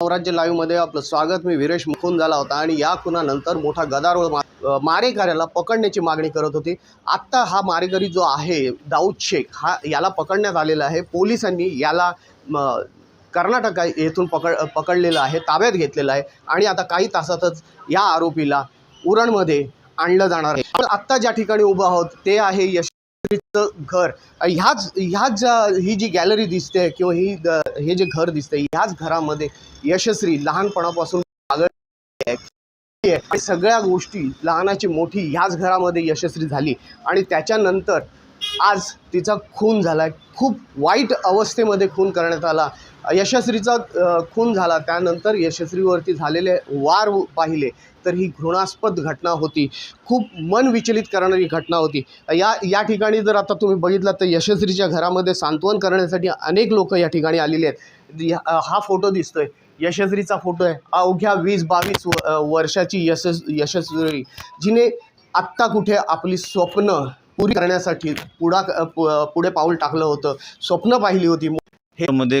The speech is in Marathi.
स्वराज्य लाईव्हमध्ये आपलं स्वागत. मी विरेश मुखून झाला होता आणि या खुनानंतर मोठा गदारोळ मारेकऱ्याला पकडण्याची मागणी करत होती. आत्ता हा मारेकरी जो आहे दाऊद शेख हा याला पकडण्यात आलेला आहे. पोलिसांनी याला कर्नाटका कर्नाटक येथून पकड पकडलेलं आहे ताब्यात घेतलेलं आहे आणि आता काही तासातच या आरोपीला उरणमध्ये आणलं जाणार आहे. आत्ता ज्या ठिकाणी उभं आहोत ते आहे यश घर. ह्याच ह्याच ज्या ही जी गॅलरी दिसते किंवा ही द- हे जे घर दिसतंय ह्याच घरामध्ये यशस्वी लहानपणापासून सगळ्या गोष्टी लहानाची मोठी ह्याच घरामध्ये यशस्वी झाली. आणि त्याच्यानंतर आज तिचा खून झाला खूप वाईट अवस्थेमध्ये खून करण्यात आला. यशस्वीचा खून झाला. त्यानंतर यशस्वीवरती झालेले वार पाहिले तर ही घृणास्पद घटना होती. खूप मन विचलित करणारी घटना होती. या या ठिकाणी जर आता तुम्ही बघितलात तर यशस्वीच्या घरामध्ये सांत्वन करण्यासाठी अनेक लोक या ठिकाणी आलेले आहेत. हा फोटो दिसतोय. यशस्वीचा फोटो आहे. अवघ्या वीस बावीस व- वर्षाची यशस् यशस्वी जिने आत्ता कुठे आपली स्वप्न पुरी करण्यासाठी पुढा पुढे पाऊल टाकलं होतं. स्वप्न पाहिली होती. मध्ये